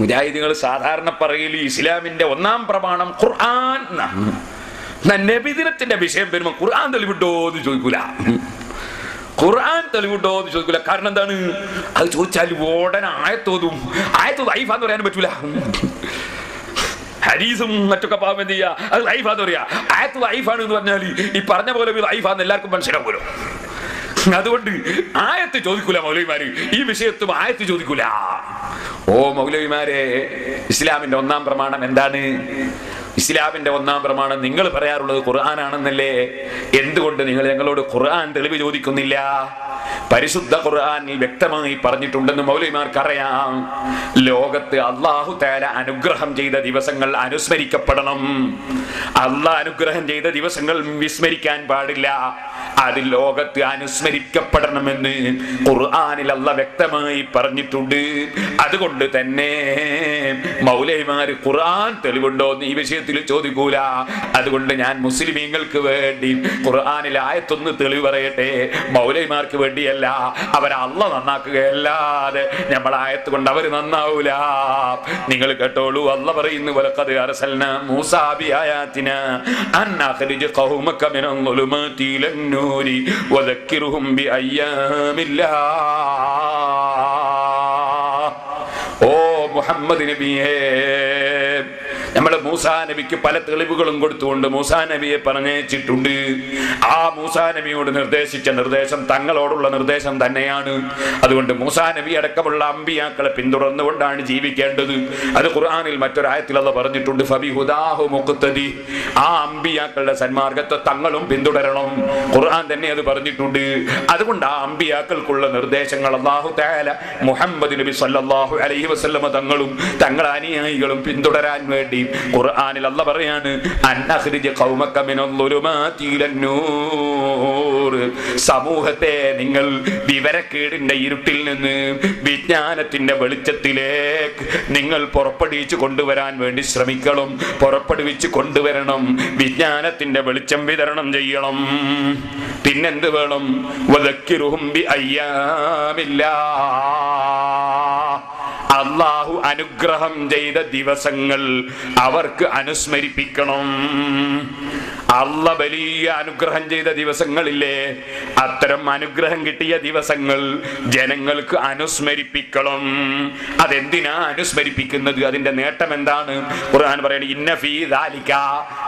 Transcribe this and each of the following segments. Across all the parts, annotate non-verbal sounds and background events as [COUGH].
മുജാഹിദുകൾ സാധാരണ പറയൽ ഇസ്ലാമിന്റെ ഒന്നാം പ്രമാണം ഖുർആൻ നബിദിനത്തിന്റെ വിഷയം വരുമ്പോൾ ഖുർആൻ തെളിവിട്ടോ എന്ന് ചോദിക്കൂല. ഖുർആൻ തെളിവിട്ടോ എന്ന് ചോദിക്കൂല. കാരണം എന്താണ്? അത് ചോദിച്ചാൽ ഉടനെ ആയത്തോതും. ആയത്തോത് ഐഫാന്ന് പറയാൻ പറ്റൂല. ഹരീസും മറ്റൊക്കെ പാവം എന്ത് ചെയ്യാ? അത് ലൈഫാന്ന് പറയാ. ആയത്ത് ലൈഫാണ് എന്ന് പറഞ്ഞാൽ ഈ പറഞ്ഞ പോലെ ലൈഫാന്ന് എല്ലാവർക്കും മനസ്സിലാവുമല്ലോ. [LAUGHS] അതുകൊണ്ട് ആയത്ത് ചോദിക്കൂല മൗലവിമാര്. ഈ വിഷയത്തും ആയത്ത് ചോദിക്കൂല. ഓ മൗലവിമാരെ ഇസ്ലാമിന്റെ ഒന്നാം പ്രമാണം എന്താണ്? ഇസ്ലാമിന്റെ ഒന്നാം പ്രമാണം നിങ്ങൾ പറയാറുള്ളത് ഖുർആൻ ആണെന്നല്ലേ എന്തുകൊണ്ട് നിങ്ങൾ ഞങ്ങളോട് ഖുർആൻ തെളിവ് ചോദിക്കുന്നില്ല? പരിശുദ്ധ ഖുർആാനിൽ വ്യക്തമായി പറഞ്ഞിട്ടുണ്ടെന്ന് മൗലിമാർക്കറിയാം. ലോകത്ത് അള്ളാഹു തേല അനുഗ്രഹം ചെയ്ത ദിവസങ്ങൾ അനുസ്മരിക്കപ്പെടണം. അള്ളാഹ് അനുഗ്രഹം ചെയ്ത ദിവസങ്ങൾ വിസ്മരിക്കാൻ പാടില്ല. അത് ലോകത്ത് അനുസ്മരിക്കപ്പെടണമെന്ന് ഖുർആാനിൽ അല്ല വ്യക്തമായി പറഞ്ഞിട്ടുണ്ട്. അതുകൊണ്ട് തന്നെ മൗലൈമാര് ഖുർആൻ തെളിവുണ്ടോ എന്ന് ഈ വിഷയത്തിൽ ചോദിക്കൂല. അതുകൊണ്ട് ഞാൻ മുസ്ലിമീങ്ങൾക്ക് വേണ്ടി ഖുർആാനിൽ ആയത്തൊന്ന് തെളിവ് പറയട്ടെ. മൗലൈമാർക്ക് വേണ്ടിയല്ല അവരെ അല്ല നന്നാക്കുകയല്ലാതെ നമ്മൾ ആയത്ത് കൊണ്ട് അവർ നന്നാവൂല. നിങ്ങൾ കേട്ടോളൂ അല്ല പറയുന്നു വലക്കത് ഖൗമക ലന്നൂരി വദക്കിറുഹും ബി ഓ മുഹമ്മദ് നബിയേ നമ്മുടെ മൂസാ നബിക്ക് പല തെളിവുകളും കൊടുത്തുകൊണ്ട് മൂസാ നബിയെ പറഞ്ഞേച്ചിട്ടുണ്ട് ആ മൂസാ നബിയോട് നിർദ്ദേശിച്ച നിർദ്ദേശം തങ്ങളോടുള്ള നിർദ്ദേശം തന്നെയാണ്. അതുകൊണ്ട് മൂസാ നബി അടക്കമുള്ള അമ്പിയാക്കളെ പിന്തുടർന്നുകൊണ്ടാണ് ജീവിക്കേണ്ടത്. അത് ഖുർആാനിൽ മറ്റൊരായത്തിൽ അത് പറഞ്ഞിട്ടുണ്ട് ഫബി ഹുദാഹു മുക്തദി ആ അമ്പിയാക്കളുടെ സന്മാർഗത്തെ തങ്ങളും പിന്തുടരണം. ഖുർആൻ തന്നെ അത് പറഞ്ഞിട്ടുണ്ട്. അതുകൊണ്ട് ആ അമ്പിയാക്കൾക്കുള്ള നിർദ്ദേശങ്ങൾ അള്ളാഹു തആല മുഹമ്മദ് നബി സല്ലാഹു അലൈഹി വസ്ലമ തങ്ങളും തങ്ങളുടെ അനുയായികളും പിന്തുടരാൻ വേണ്ടി ഖുർആനിൽ അല്ല പറയാണ് ഖൗമക സമൂഹത്തെ നിങ്ങൾ വിവരക്കേടിന്റെ ഇരുട്ടിൽ നിന്ന് വിജ്ഞാനത്തിന്റെ വെളിച്ചത്തിലേക്ക് നിങ്ങൾ പുറപ്പെടുവിച്ചു കൊണ്ടുവരാൻ വേണ്ടി ശ്രമിക്കണം പുറപ്പെടുവിച്ച് കൊണ്ടുവരണം വിജ്ഞാനത്തിന്റെ വെളിച്ചം വിതരണം ചെയ്യണം. പിന്നെന്ത് വേണം? വദക്കിറുഹും ബി അയ്യാമില്ലാ. അള്ളാഹു അനുഗ്രഹം ചെയ്ത ദിവസങ്ങൾ അവർക്ക് അനുസ്മരിപ്പിക്കണം. അല്ല വലിയ അനുഗ്രഹം ചെയ്ത ദിവസങ്ങളില്ലേ? അത്തരം അനുഗ്രഹം കിട്ടിയ ദിവസങ്ങൾ ജനങ്ങൾക്ക് അനുസ്മരിപ്പിക്കണം. അതെന്തിനാ അനുസ്മരിപ്പിക്കുന്നത്? അതിന്റെ നേട്ടം എന്താണ്? ഖുർആൻ പറയണ ഇന്ന ഫീ ദാലിക.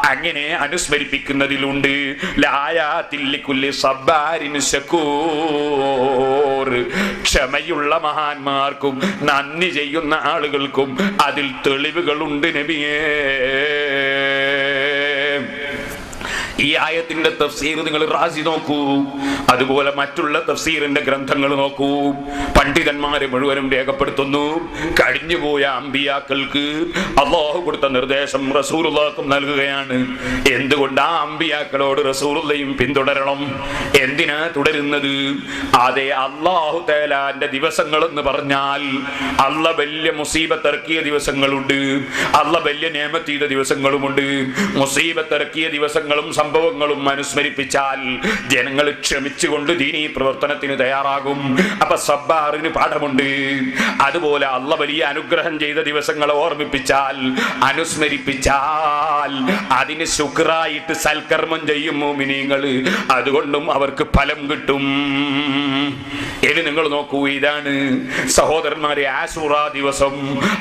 അങ്ങനെ അനുസ്മരിപ്പിക്കുന്നതിലുണ്ട്. ലായാത്തില്ലിക്കുല്ലി സബ്ബാരിൻ ശകൂർ. ക്ഷമയുള്ള മഹാന്മാർക്കും നന്ദി ചെയ്യുന്ന ആളുകൾക്കും അതിൽ തെളിവുകളുണ്ട് നബിയേ. ആയത്തിന്റെ തഫ്സീർ നിങ്ങൾ റാസി നോക്കൂ. അതുപോലെ മറ്റുള്ള തഫ്സീറിന്റെ ഗ്രന്ഥങ്ങൾ നോക്കൂ. പണ്ഡിതന്മാരെ മുഴുവനും രേഖപ്പെടുത്തുന്നു. കഴിഞ്ഞുപോയ അമ്പിയാക്കൾക്ക് അള്ളാഹു കൊടുത്ത നിർദ്ദേശം റസൂറുള്ളാക്കും നൽകുകയാണ്. എന്തുകൊണ്ട് ആ അമ്പിയാക്കളോട് റസൂറുള്ളയും പിന്തുടരണം? എന്തിനാ തുടരുന്നത്? അതെ അള്ളാഹു തേലാന്റെ ദിവസങ്ങൾ എന്ന് പറഞ്ഞാൽ അള്ള വലിയ മുസീബത്തിറക്കിയ ദിവസങ്ങളുണ്ട്. അള്ള വലിയ നിയമത്ത് ചെയ്ത ദിവസങ്ങളുമുണ്ട്. മുസീബത്തിറക്കിയ ദിവസങ്ങളും സംഭവങ്ങളും അനുസ്മരിപ്പിച്ചാൽ ജനങ്ങൾ ക്ഷമിച്ചുകൊണ്ട് ദീനീ പ്രവർത്തനത്തിന് തയ്യാറാകും. അപ്പൊ സബ്ബാറിന് പാഠമുണ്ട്. അതുപോലെ അല്ല വലിയ അനുഗ്രഹം ചെയ്ത ദിവസങ്ങളെ ഓർമ്മിപ്പിച്ചാൽ അനുസ്മരിപ്പിച്ചാൽ അതിന് ശുക്രായിട്ട് സൽക്കർമ്മം ചെയ്യും മോമിനിയങ്ങൾ അതുകൊണ്ടും അവർക്ക് ഫലം കിട്ടും. ഇനി നിങ്ങൾ നോക്കൂ ഇതാണ് സഹോദരന്മാരെ ആസൂറ ദിവസം.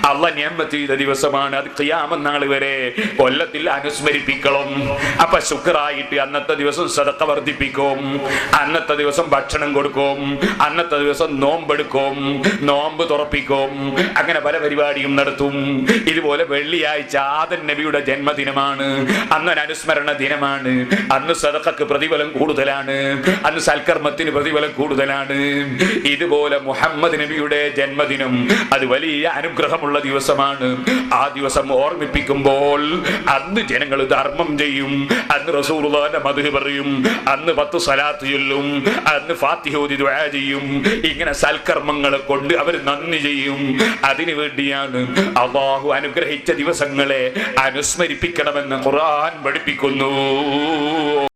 അള്ള ഞാൻ ചെയ്ത ദിവസമാണ്. അത് ക്രിയാമനാൾ വരെ കൊല്ലത്തിൽ അനുസ്മരിപ്പിക്കണം. അപ്പൊ ശുക്രായിട്ട് അന്നത്തെ ദിവസം സദക്ക വർദ്ധിപ്പിക്കും. അന്നത്തെ ദിവസം ഭക്ഷണം കൊടുക്കും. അന്നത്തെ ദിവസം നോമ്പെടുക്കും നോമ്പ് തുറപ്പിക്കും. അങ്ങനെ പല പരിപാടിയും നടത്തും. ഇതുപോലെ വെള്ളിയാഴ്ച ആദൻ നബിയുടെ ജന്മദിനമാണ്. അന്ന് അനുസ്മരണ ദിനമാണ്. അന്ന് സദക്കക്ക് പ്രതിഫലം കൂടുതലാണ്. അന്ന് സൽക്കർമ്മത്തിന് പ്രതിഫലം കൂടുതലാണ്. [LAUGHS] ഇതുപോലെ മുഹമ്മദ് നബിയുടെ ജന്മദിനം അത് വലിയ അനുഗ്രഹമുള്ള ദിവസമാണ്. ആ ദിവസം ഓർമ്മിപ്പിക്കുമ്പോൾ അന്ന് ജനങ്ങൾ ധർമ്മം ചെയ്യും. അന്ന് റസൂറുദാന്റെ മധു പറയും. അന്ന് പത്ത് സലാത്ത് ചൊല്ലും. അന്ന് ഫാത്തിഹോദി ചെയ്യും. ഇങ്ങനെ സൽക്കർമ്മങ്ങളെ കൊണ്ട് അവർ നന്ദി ചെയ്യും. അതിനു വേണ്ടിയാണ് അള്ളാഹു അനുഗ്രഹിച്ച ദിവസങ്ങളെ അനുസ്മരിപ്പിക്കണമെന്ന് ഖുർആൻ പഠിപ്പിക്കുന്നു.